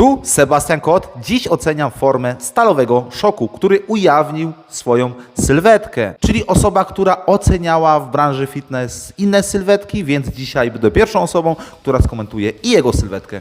Tu Sebastian Kot dziś oceniam formę stalowego szoku, który ujawnił swoją sylwetkę. Czyli osoba, która oceniała w branży fitness inne sylwetki, więc dzisiaj będę pierwszą osobą, która skomentuje i jego sylwetkę.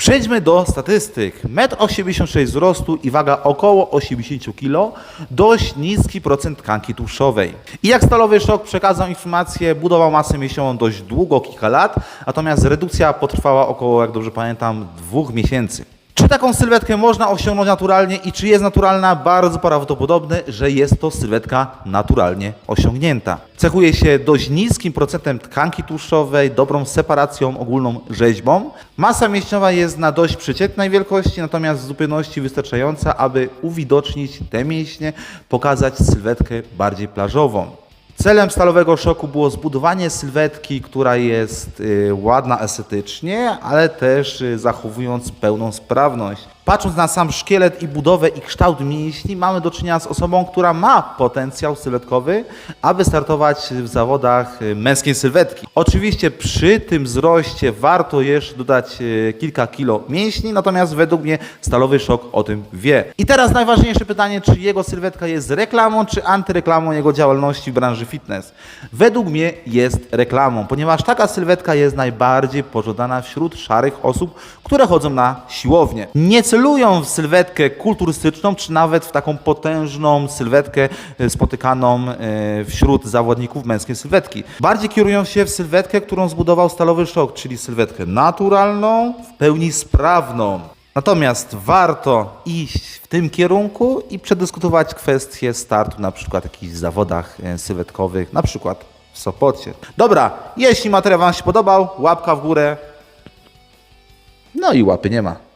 Przejdźmy do statystyk. 1,86 m wzrostu i waga około 80 kg. Dość niski procent tkanki tłuszczowej. I jak stalowy szok przekazał informację, budował masę mięśniową dość długo, kilka lat, natomiast redukcja potrwała około, jak dobrze pamiętam, dwóch miesięcy. Czy taką sylwetkę można osiągnąć naturalnie i czy jest naturalna? Bardzo prawdopodobne, że jest to sylwetka naturalnie osiągnięta. Cechuje się dość niskim procentem tkanki tłuszczowej, dobrą separacją, ogólną rzeźbą. Masa mięśniowa jest na dość przeciętnej wielkości, natomiast w zupełności wystarczająca, aby uwidocznić te mięśnie, pokazać sylwetkę bardziej plażową. Celem stalowego szoku było zbudowanie sylwetki, która jest y, ładna estetycznie, ale też y, zachowując pełną sprawność. Patrząc na sam szkielet i budowę i kształt mięśni, mamy do czynienia z osobą, która ma potencjał sylwetkowy, aby startować w zawodach y, męskiej sylwetki. Oczywiście przy tym wzroście warto jeszcze dodać y, kilka kilo mięśni, natomiast według mnie stalowy szok o tym wie. I teraz najważniejsze pytanie, czy jego sylwetka jest reklamą, czy antyreklamą jego działalności w branży fitness. Według mnie jest reklamą, ponieważ taka sylwetka jest najbardziej pożądana wśród szarych osób, które chodzą na siłownię. Nie celują w sylwetkę kulturystyczną, czy nawet w taką potężną sylwetkę e, spotykaną e, wśród zawodników męskiej sylwetki. Bardziej kierują się w sylwetkę, którą zbudował Stalowy Szok, czyli sylwetkę naturalną, w pełni sprawną. Natomiast warto iść w tym kierunku i przedyskutować kwestię startu na przykład w jakichś zawodach e, sylwetkowych, na przykład w Sopocie. Dobra, jeśli materiał Wam się podobał, łapka w górę. No i łapy nie ma.